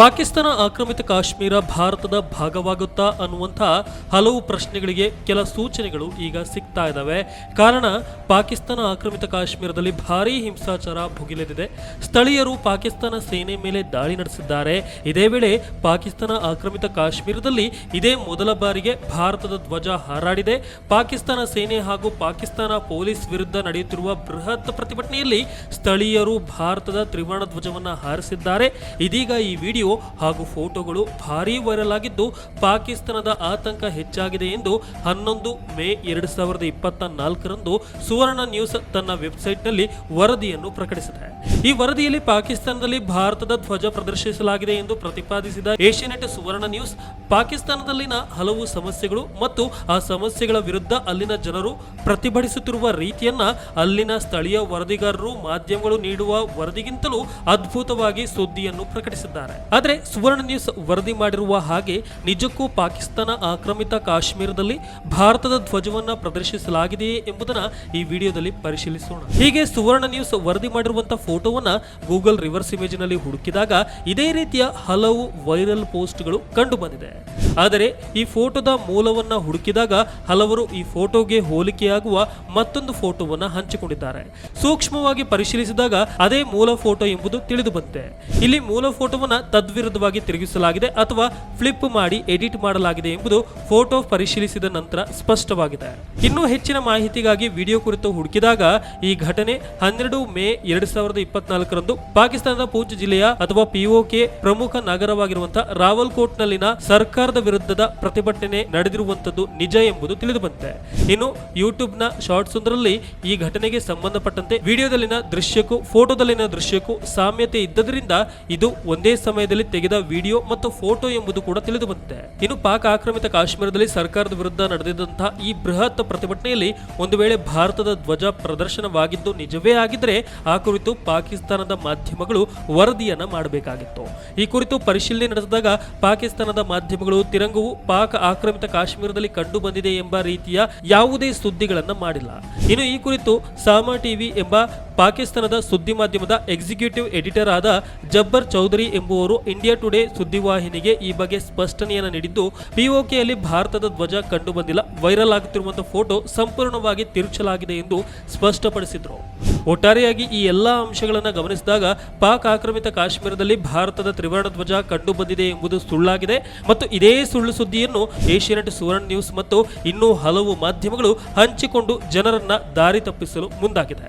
ಪಾಕಿಸ್ತಾನ ಆಕ್ರಮಿತ ಕಾಶ್ಮೀರ ಭಾರತದ ಭಾಗವಾಗುತ್ತಾ ಅನ್ನುವಂಥ ಹಲವು ಪ್ರಶ್ನೆಗಳಿಗೆ ಕೆಲ ಸೂಚನೆಗಳು ಈಗ ಸಿಗ್ತಾ ಇದ್ದಾವೆ ಕಾರಣ, ಪಾಕಿಸ್ತಾನ ಆಕ್ರಮಿತ ಕಾಶ್ಮೀರದಲ್ಲಿ ಭಾರೀ ಹಿಂಸಾಚಾರ ಭುಗಿಲೆದಿದೆ ಸ್ಥಳೀಯರು ಪಾಕಿಸ್ತಾನ ಸೇನೆ ಮೇಲೆ ದಾಳಿ ನಡೆಸಿದ್ದಾರೆ. ಇದೇ ವೇಳೆ ಪಾಕಿಸ್ತಾನ ಆಕ್ರಮಿತ ಕಾಶ್ಮೀರದಲ್ಲಿ ಇದೇ ಮೊದಲ ಬಾರಿಗೆ ಭಾರತದ ಧ್ವಜ ಹಾರಾಡಿದೆ. ಪಾಕಿಸ್ತಾನ ಸೇನೆ ಹಾಗೂ ಪಾಕಿಸ್ತಾನ ಪೊಲೀಸ್ ವಿರುದ್ಧ ನಡೆಯುತ್ತಿರುವ ಬೃಹತ್ ಪ್ರತಿಭಟನೆಯಲ್ಲಿ ಸ್ಥಳೀಯರು ಭಾರತದ ತ್ರಿವರ್ಣ ಧ್ವಜವನ್ನು ಹಾರಿಸಿದ್ದಾರೆ. ಇದೀಗ ಈ ವಿಡಿಯೋ ಹಾಗೂ ಫೋಟೋಗಳು ಭಾರೀ ವೈರಲ್ ಆಗಿದ್ದು, ಪಾಕಿಸ್ತಾನದ ಆತಂಕ ಹೆಚ್ಚಾಗಿದೆ ಎಂದು ಹನ್ನೊಂದು ಮೇ ಎರಡು ಸಾವಿರದ ಇಪ್ಪತ್ತ ನಾಲ್ಕರಂದು ಸುವರ್ಣ ನ್ಯೂಸ್ ತನ್ನ ವೆಬ್ಸೈಟ್ನಲ್ಲಿ ವರದಿಯನ್ನು ಪ್ರಕಟಿಸಿದೆ. ಈ ವರದಿಯಲ್ಲಿ ಪಾಕಿಸ್ತಾನದಲ್ಲಿ ಭಾರತದ ಧ್ವಜ ಪ್ರದರ್ಶಿಸಲಾಗಿದೆ ಎಂದು ಪ್ರತಿಪಾದಿಸಿದ ಏಷ್ಯಾನೆಟ್ ಸುವರ್ಣ ನ್ಯೂಸ್, ಪಾಕಿಸ್ತಾನದಲ್ಲಿನ ಹಲವು ಸಮಸ್ಯೆಗಳು ಮತ್ತು ಆ ಸಮಸ್ಯೆಗಳ ವಿರುದ್ಧ ಅಲ್ಲಿನ ಜನರು ಪ್ರತಿಭಟಿಸುತ್ತಿರುವ ರೀತಿಯನ್ನ ಅಲ್ಲಿನ ಸ್ಥಳೀಯ ವರದಿಗಾರರು ಮಾಧ್ಯಮಗಳು ನೀಡುವ ವರದಿಗಿಂತಲೂ ಅದ್ಭುತವಾಗಿ ಸುದ್ದಿಯನ್ನು ಪ್ರಕಟಿಸಿದ್ದಾರೆ. ಆದರೆ ಸುವರ್ಣ ನ್ಯೂಸ್ ವರದಿ ಮಾಡಿರುವ ಹಾಗೆ ನಿಜಕ್ಕೂ ಪಾಕಿಸ್ತಾನ ಆಕ್ರಮಿತ ಕಾಶ್ಮೀರದಲ್ಲಿ ಭಾರತದ ಧ್ವಜವನ್ನು ಪ್ರದರ್ಶಿಸಲಾಗಿದೆಯೇ ಎಂಬುದನ್ನು ಈ ವಿಡಿಯೋದಲ್ಲಿ ಪರಿಶೀಲಿಸೋಣ. ಹೀಗೆ ಸುವರ್ಣ ನ್ಯೂಸ್ ವರದಿ ಮಾಡಿರುವಂತಹ ಫೋಟೋವನ್ನು ಗೂಗಲ್ ರಿವರ್ಸ್ ಇಮೇಜ್ನಲ್ಲಿ ಹುಡುಕಿದಾಗ ಇದೇ ರೀತಿಯ ಹಲವು ವೈರಲ್ ಪೋಸ್ಟ್ಗಳು ಕಂಡು ಬಂದಿದೆ ಆದರೆ ಈ ಫೋಟೋದ ಮೂಲವನ್ನು ಹುಡುಕಿದಾಗ ಹಲವರು ಈ ಫೋಟೋಗೆ ಹೋಲಿಕೆಯಾಗುವ ಮತ್ತೊಂದು ಫೋಟೋವನ್ನು ಹಂಚಿಕೊಂಡಿದ್ದಾರೆ. ಸೂಕ್ಷ್ಮವಾಗಿ ಪರಿಶೀಲಿಸಿದಾಗ ಅದೇ ಮೂಲ ಫೋಟೋ ಎಂಬುದು ತಿಳಿದು ಬಂದಿದೆ ಇಲ್ಲಿ ಮೂಲ ಫೋಟೋವನ್ನ ತದ್ವಿರುದ್ಧವಾಗಿ ತಿರುಗಿಸಲಾಗಿದೆ ಅಥವಾ ಫ್ಲಿಪ್ ಮಾಡಿ ಎಡಿಟ್ ಮಾಡಲಾಗಿದೆ ಎಂಬುದು ಫೋಟೋ ಪರಿಶೀಲಿಸಿದ ನಂತರ ಸ್ಪಷ್ಟವಾಗಿದೆ. ಇನ್ನೂ ಹೆಚ್ಚಿನ ಮಾಹಿತಿಗಾಗಿ ವಿಡಿಯೋ ಕುರಿತು ಹುಡುಕಿದಾಗ ಈ ಘಟನೆ ಹನ್ನೆರಡು ಮೇ ಎರಡ್ ಸಾವಿರದ ಇಪ್ಪತ್ನಾಲ್ಕರಂದು ಪಾಕಿಸ್ತಾನದ ಪೂಂಚ್ ಜಿಲ್ಲೆಯ ಅಥವಾ ಪಿಒಕೆ ಪ್ರಮುಖ ನಗರವಾಗಿರುವಂತಹ ರಾವಲ್ಕೋಟ್ನಲ್ಲಿನ ಸರ್ಕಾರದ ವಿರುದ್ಧದ ಪ್ರತಿಭಟನೆ ನಡೆದಿರುವಂತದ್ದು ನಿಜ ಎಂಬುದು ತಿಳಿದು ಬಂದಿದೆ ಇನ್ನು ಯೂಟ್ಯೂಬ್ನ ಶಾರ್ಟ್ಸ್ ಒಂದರಲ್ಲಿ ಈ ಘಟನೆಗೆ ಸಂಬಂಧಪಟ್ಟಂತೆ ವಿಡಿಯೋದಲ್ಲಿನ ದೃಶ್ಯಕ್ಕೂ ಫೋಟೋದಲ್ಲಿನ ದೃಶ್ಯಕ್ಕೂ ಸಾಮ್ಯತೆ ಇದ್ದದರಿಂದ ಇದು ಒಂದೇ ಸಮಯದಲ್ಲಿ ತೆಗೆದ ವಿಡಿಯೋ ಮತ್ತು ಫೋಟೋ ಎಂಬುದು ಕೂಡ ತಿಳಿದು ಬಂದಿದೆ ಇನ್ನು ಪಾಕ್ ಆಕ್ರಮಿತ ಕಾಶ್ಮೀರದಲ್ಲಿ ಸರ್ಕಾರದ ವಿರುದ್ಧ ನಡೆದಿದ್ದಂತಹ ಈ ಬೃಹತ್ ಪ್ರತಿಭಟನೆಯಲ್ಲಿ ಒಂದು ವೇಳೆ ಭಾರತದ ಧ್ವಜ ಪ್ರದರ್ಶನವಾಗಿದ್ದು ನಿಜವೇ ಆಗಿದ್ರೆ ಆ ಕುರಿತು ಪಾಕಿಸ್ತಾನದ ಮಾಧ್ಯಮಗಳು ವರದಿಯನ್ನ ಮಾಡಬೇಕಾಗಿತ್ತು. ಈ ಕುರಿತು ಪರಿಶೀಲನೆ ನಡೆಸಿದಾಗ ಪಾಕಿಸ್ತಾನದ ಮಾಧ್ಯಮಗಳು ತಿರಂಗವು ಪಾಕ್ ಆಕ್ರಮಿತ ಕಾಶ್ಮೀರದಲ್ಲಿ ಕಂಡು ಬಂದಿದೆ ಎಂಬ ರೀತಿಯ ಯಾವುದೇ ಸುದ್ದಿಗಳನ್ನ ಮಾಡಿಲ್ಲ. ಇನ್ನು ಈ ಕುರಿತು ಸಾಮಾ ಟಿವಿ ಎಂಬ ಪಾಕಿಸ್ತಾನದ ಸುದ್ದಿ ಮಾಧ್ಯಮದ ಎಕ್ಸಿಕ್ಯೂಟಿವ್ ಎಡಿಟರ್ ಆದ ಜಬ್ಬರ್ ಚೌಧರಿ ಎಂಬುವರು ಇಂಡಿಯಾ ಟುಡೇ ಸುದ್ದಿವಾಹಿನಿಗೆ ಈ ಬಗ್ಗೆ ಸ್ಪಷ್ಟನೆಯನ್ನು ನೀಡಿದ್ದು ಪಿಒಕೆಯಲ್ಲಿ ಭಾರತದ ಧ್ವಜ ಕಂಡುಬಂದಿಲ್ಲ. ವೈರಲ್ ಆಗುತ್ತಿರುವಂತಹ ಫೋಟೋ ಸಂಪೂರ್ಣವಾಗಿ ತಿರುಚಲಾಗಿದೆ ಎಂದು ಸ್ಪಷ್ಟಪಡಿಸಿದರು. ಒಟ್ಟಾರೆಯಾಗಿ ಈ ಎಲ್ಲ ಅಂಶಗಳನ್ನು ಗಮನಿಸಿದಾಗ, ಪಾಕ್ ಆಕ್ರಮಿತ ಕಾಶ್ಮೀರದಲ್ಲಿ ಭಾರತದ ತ್ರಿವರ್ಣ ಧ್ವಜ ಕಂಡುಬಂದಿದೆ ಎಂಬುದು ಸುಳ್ಳಾಗಿದೆ. ಮತ್ತು ಇದೇ ಸುಳ್ಳು ಸುದ್ದಿಯನ್ನು ಏಷ್ಯಾನೆಟ್ ಸುವರ್ಣ ನ್ಯೂಸ್ ಮತ್ತು ಇನ್ನೂ ಹಲವು ಮಾಧ್ಯಮಗಳು ಹಂಚಿಕೊಂಡು ಜನರನ್ನ ದಾರಿ ತಪ್ಪಿಸಲು ಮುಂದಾಗಿದೆ.